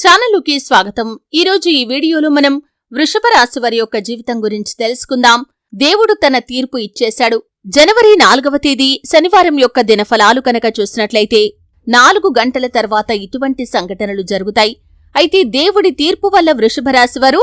ఛానలుకి స్వాగతం. ఈరోజు ఈ వీడియోలో మనం వృషభ రాశి వారి యొక్క జీవితం గురించి తెలుసుకుందాం. దేవుడు తన తీర్పు ఇచ్చేశాడు. జనవరి నాలుగవ తేదీ శనివారం యొక్క దినఫలాలు కనుక చూసినట్లయితే నాలుగు గంటల తర్వాత ఇటువంటి సంఘటనలు జరుగుతాయి. అయితే దేవుడి తీర్పు వల్ల వృషభ రాశి వారు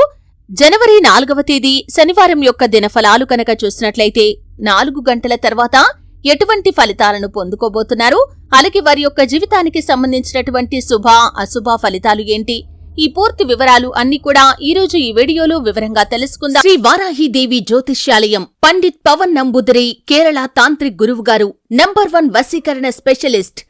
జనవరి నాలుగవ తేదీ శనివారం యొక్క దినఫలాలు కనుక చూసినట్లయితే నాలుగు గంటల తర్వాత ఎటువంటి ఫలితాలను పొందుకోబోతున్నారు? అలాగే వారి యొక్క జీవితానికి సంబంధించినటువంటి శుభ అశుభ ఫలితాలు ఏంటి? ఈ పూర్తి వివరాలు అన్ని కూడా ఈ రోజు ఈ వీడియోలో వివరంగా తెలుసుకుందాం. శ్రీ వారాహిదేవి జ్యోతిష్యాలయం పండిత్ పవన్ నంబుదరి కేరళ తాంత్రిక్ గురువు గారు నంబర్ వన్ వశీకరణ స్పెషలిస్ట్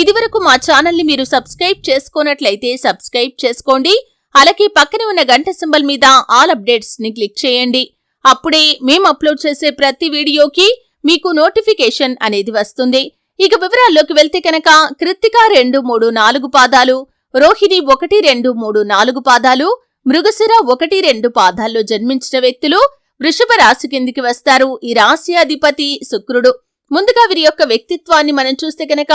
ఇదివరకు మా ఛానల్ని మీరు సబ్స్క్రైబ్ చేసుకోనట్లయితే సబ్స్క్రైబ్ చేసుకోండి. అలాగే పక్కనే ఉన్న గంట సింబల్ మీద ఆల్ అప్డేట్స్ని క్లిక్ చేయండి. అప్పుడే మేము అప్లోడ్ చేసే ప్రతి వీడియోకి మీకు నోటిఫికేషన్ అనేది వస్తుంది. ఇక వివరాల్లోకి వెళ్తే కనుక కృత్తిక రెండు మూడు నాలుగు పాదాలు రోహిణి ఒకటి రెండు మూడు నాలుగు పాదాలు మృగశిర ఒకటి రెండు పాదాల్లో జన్మించిన వ్యక్తులు వృషభ రాశి కిందికి వస్తారు. ఈ రాశి అధిపతి శుక్రుడు. ముందుగా వీరి యొక్క వ్యక్తిత్వాన్ని మనం చూస్తే కనుక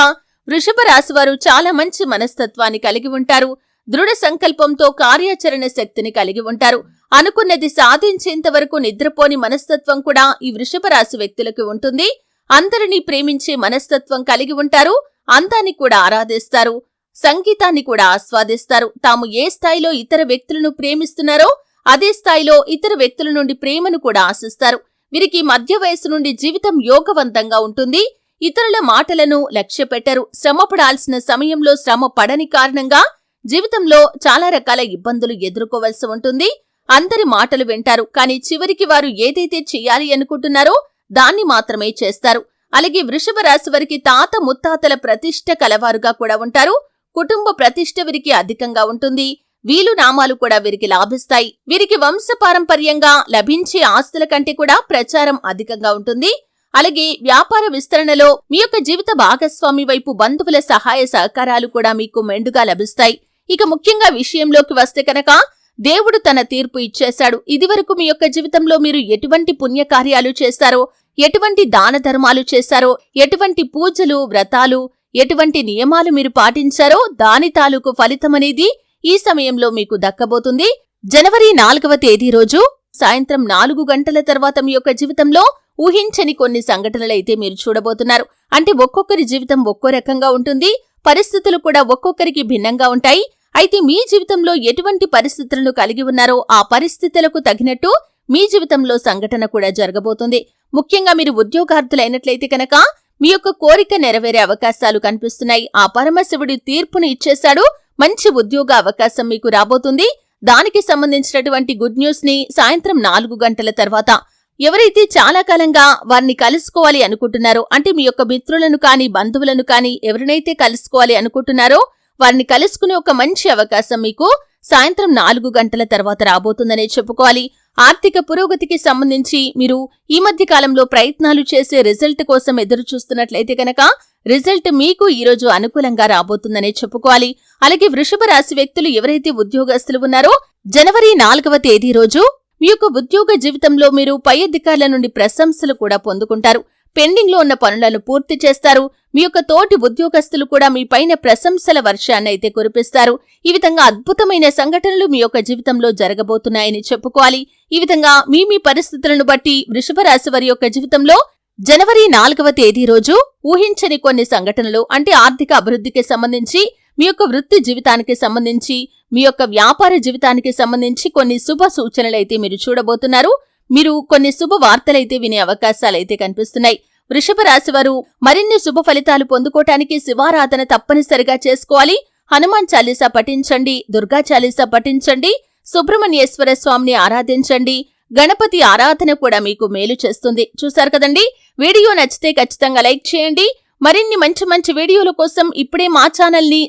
వృషభ రాశివారు చాలా మంచి మనస్తత్వాన్ని కలిగి ఉంటారు. దృఢ సంకల్పంతో కార్యాచరణ శక్తిని కలిగి ఉంటారు. అనుకున్నది సాధించేంత వరకు నిద్రపోని మనస్తత్వం కూడా ఈ వృషభ రాశి వ్యక్తులకు ఉంటుంది. అందరినీ ప్రేమించే మనస్తత్వం కలిగి ఉంటారు. అందాన్ని కూడా ఆరాధిస్తారు. సంగీతాన్ని కూడా ఆస్వాదిస్తారు. తాము ఏ స్థాయిలో ఇతర వ్యక్తులను ప్రేమిస్తున్నారో అదే స్థాయిలో ఇతర వ్యక్తుల నుండి ప్రేమను కూడా ఆశిస్తారు. వీరికి మధ్య వయసు నుండి జీవితం యోగవంతంగా ఉంటుంది. ఇతరుల మాటలను లక్ష్యపెట్టరు. శ్రమపడాల్సిన సమయంలో శ్రమ పడని కారణంగా జీవితంలో చాలా రకాల ఇబ్బందులు ఎదుర్కోవలసి ఉంటుంది. అందరి మాటలు వింటారు. కానీ చివరికి వారు ఏదైతే చెయ్యాలి అనుకుంటున్నారో దాన్ని మాత్రమే చేస్తారు. అలాగే వృషభ రాశి వారికి తాత ముత్తాతల ప్రతిష్ట కలవారుగా కూడా ఉంటారు. కుటుంబ ప్రతిష్ట వీరికి అధికంగా ఉంటుంది. వీలు నామాలు కూడా వీరికి లాభిస్తాయి. వీరికి వంశపారంపర్యంగా లభించే ఆస్తుల కంటే కూడా ప్రచారం అధికంగా ఉంటుంది. అలాగే వ్యాపార విస్తరణలో మీ యొక్క జీవిత భాగస్వామి వైపు బంధువుల సహాయ సహకారాలు కూడా మీకు మెండుగా లభిస్తాయి. ఇక ముఖ్యంగా విషయంలోకి వస్తే కనుక దేవుడు తన తీర్పు ఇచ్చేశాడు. ఇదివరకు మీ యొక్క జీవితంలో మీరు ఎటువంటి పుణ్యకార్యాలు చేశారో ఎటువంటి దాన ధర్మాలు చేశారో ఎటువంటి పూజలు వ్రతాలు ఎటువంటి నియమాలు మీరు పాటించారో దాని తాలూకు ఫలితమనేది ఈ సమయంలో మీకు దక్కబోతుంది. జనవరి నాలుగవ తేదీ రోజు సాయంత్రం నాలుగు గంటల తర్వాత మీ యొక్క జీవితంలో ఊహించని కొన్ని సంఘటనలైతే మీరు చూడబోతున్నారు. అంటే ఒక్కొక్కరి జీవితం ఒక్కో రకంగా ఉంటుంది. పరిస్థితులు కూడా ఒక్కొక్కరికి భిన్నంగా ఉంటాయి. అయితే మీ జీవితంలో ఎటువంటి పరిస్థితులను కలిగి ఉన్నారో ఆ పరిస్థితులకు తగినట్టు మీ జీవితంలో సంఘటన కూడా జరగబోతుంది. ముఖ్యంగా మీరు ఉద్యోగార్థులైనట్లయితే కనుక మీ యొక్క కోరిక నెరవేరే అవకాశాలు కనిపిస్తున్నాయి. ఆ పరమశివుడి తీర్పును ఇచ్చేశాడు. మంచి ఉద్యోగ అవకాశం మీకు రాబోతుంది. దానికి సంబంధించినటువంటి గుడ్ న్యూస్ని సాయంత్రం నాలుగు గంటల తర్వాత ఎవరైతే చాలా కాలంగా వారిని కలుసుకోవాలి అనుకుంటున్నారో అంటే మీ యొక్క మిత్రులను కానీ బంధువులను కానీ ఎవరినైతే కలుసుకోవాలి అనుకుంటున్నారో వారిని కలుసుకునే ఒక మంచి అవకాశం మీకు సాయంత్రం నాలుగు గంటల తర్వాత రాబోతుందనే చెప్పుకోవాలి. ఆర్థిక పురోగతికి సంబంధించి మీరు ఈ మధ్య కాలంలో ప్రయత్నాలు చేసే రిజల్ట్ కోసం ఎదురు చూస్తున్నట్లయితే కనుక రిజల్ట్ మీకు ఈ రోజు అనుకూలంగా రాబోతుందనే చెప్పుకోవాలి. అలాగే వృషభ రాశి వ్యక్తులు ఎవరైతే ఉద్యోగస్తులు ఉన్నారో జనవరి నాలుగవ తేదీ రోజు మీ యొక్క ఉద్యోగ జీవితంలో మీరు పై అధికారుల నుండి ప్రశంసలు కూడా పొందుకుంటారు. పెండింగ్లో ఉన్న పనులను పూర్తి చేస్తారు. మీ యొక్క తోటి ఉద్యోగస్తులు కూడా మీ పైన ప్రశంసల వర్షాన్ని అయితే కురిపిస్తారు. ఈ విధంగా అద్భుతమైన సంఘటనలు మీ యొక్క జీవితంలో జరగబోతున్నాయని చెప్పుకోవాలి. ఈ విధంగా మీ మీ పరిస్థితులను బట్టి వృషభ రాశి వారి యొక్క జీవితంలో జనవరి నాలుగవ తేదీ రోజు ఊహించని కొన్ని సంఘటనలు అంటే ఆర్థిక అభివృద్ధికి సంబంధించి మీ యొక్క వృత్తి జీవితానికి సంబంధించి మీ యొక్క వ్యాపార జీవితానికి సంబంధించి కొన్ని శుభ సూచనలైతే మీరు చూడబోతున్నారు. మీరు కొన్ని శుభ వార్తలైతే వినే అవకాశాలైతే కనిపిస్తున్నాయి. వృషభ రాశివారు మరిన్ని శుభ ఫలితాలు పొందుకోటానికి శివారాధన తప్పనిసరిగా చేసుకోవాలి. హనుమాన్ చాలీసా పఠించండి దుర్గా చాలీసా పఠించండి సుబ్రహ్మణ్యేశ్వర స్వామిని ఆరాధించండి గణపతి ఆరాధన కూడా మీకు మేలు చేస్తుంది. చూశారు కదండి? వీడియో నచ్చితే ఖచ్చితంగా లైక్ చేయండి. మరిన్ని మంచి మంచి వీడియోల కోసం ఇప్పుడే మా ఛానల్ని